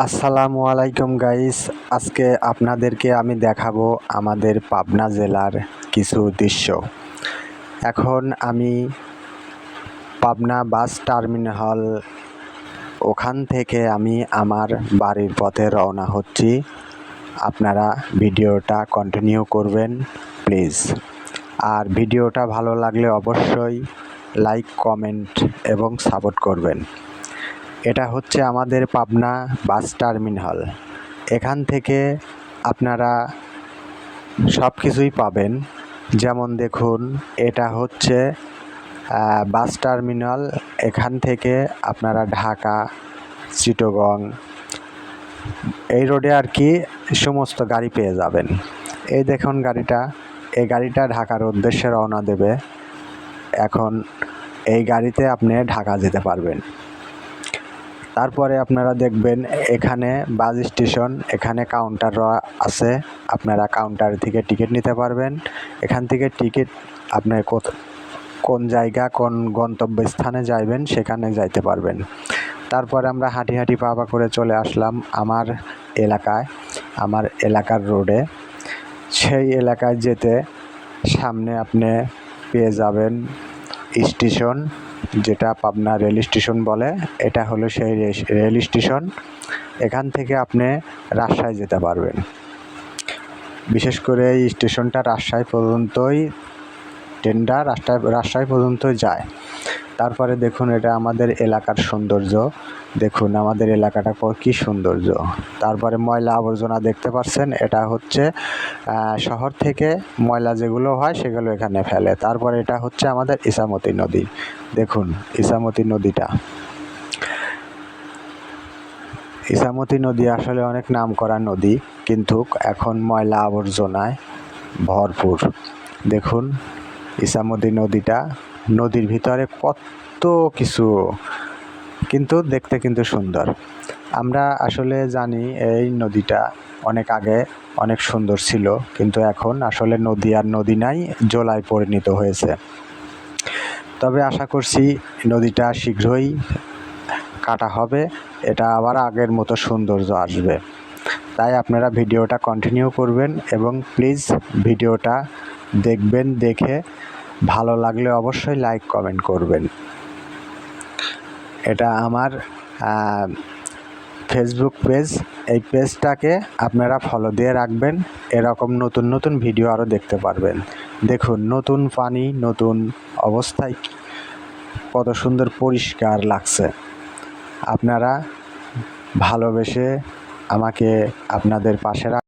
আসসালামু আলাইকুম গাইস, আজকে আপনাদেরকে আমি দেখাবো আমাদের পাবনা জেলার কিছু দৃশ্য। এখন আমি পাবনা বাস টার্মিনাল, ওখান থেকে আমি আমার বাড়ির পথে রওনা হচ্ছি। আপনারা ভিডিওটা কন্টিনিউ করবেন প্লিজ আর ভিডিওটা ভালো লাগলে অবশ্যই লাইক কমেন্ট এবং সাপোর্ট করবেন। এটা হচ্ছে আমাদের পাবনা বাস টার্মিনাল। এখান থেকে আপনারা সব কিছুই পাবেন। যেমন দেখুন, এটা হচ্ছে বাস টার্মিনাল। এখান থেকে আপনারা ঢাকা, চিটগং, এই রোডে আর কি সমস্ত গাড়ি পেয়ে যাবেন। এই দেখুন গাড়িটা। এই গাড়িটা ঢাকার উদ্দেশ্যে রওনা দেবে। এখন এই গাড়িতে আপনি ঢাকা যেতে পারবেন। তারপরে আপনারা দেখবেন এখানে বাস স্টেশন, এখানে কাউন্টার আছে। আপনারা কাউন্টার থেকে টিকিট নিতে পারবেন। এখান থেকে টিকিট আপনি কোথ- কোন জায়গা, কোন গন্তব্যস্থানে যাইবেন, সেখানে যাইতে পারবেন। তারপরে আমরা হাঁটি হাঁটি পা পা করে চলে আসলাম আমার এলাকায়, আমার এলাকার রোডে সেই এলাকায় যেতে সামনে আপনি পেয়ে যাবেন স্টেশন। যেটা পাবনা রেল স্টেশন বলে, এটা হলো সেই রেল স্টেশন। এখান থেকে আপনি রাজশাহী যেতে পারবেন। বিশেষ করে এই স্টেশনটা রাজশাহী পর্যন্তই ট্রেনটা রাজশাহী রাজশাহী পর্যন্ত যায়। তারপরে দেখুন, এটা আমাদের এলাকার সৌন্দর্য। দেখুন, আমাদের এলাকাটা কি সৌন্দর্য। তারপরে ময়লা আবর্জনা দেখতে পাচ্ছেন এটা হচ্ছে শহর থেকে ময়লা যেগুলো হয়, সেগুলো এখানে ফেলে। তারপরে এটা হচ্ছে আমাদের ইসামতি নদী। দেখুন, ইসামতি নদীটা। ইসামতি নদী আসলে অনেক নাম করা নদী, কিন্তু এখন ময়লা আবর্জনায় ভরপুর। দেখুন, ইসামতি নদীটা নদীর ভিতরে কত কিছু, কিন্তু দেখতে কিন্তু সুন্দর। আমরা আসলে জানি এই নদীটা অনেক আগে অনেক সুন্দর ছিল, কিন্তু এখন আসলে নদী আর নদী নাই, জলায় পরিণত হয়েছে। তবে আশা করছি নদীটা শীঘ্রই কাটা হবে। এটা আবার আগের মতো সৌন্দর্য আসবে। তাই আপনারা ভিডিওটা কন্টিনিউ করবেন এবং প্লিজ ভিডিওটা দেখবেন, দেখে ভালো লাগলে অবশ্যই লাইক কমেন্ট করবেন। এটা আমার ফেসবুক পেজ এই পেজটাকে আপনারা ফলো দিয়ে রাখবেন। এরকম নতুন নতুন ভিডিও আরও দেখতে পারবেন। দেখুন নতুন পানি নতুন অবস্থায় কত সুন্দর পরিষ্কার লাগছে। আপনারা ভালোবেসে আমাকে আপনাদের পাশে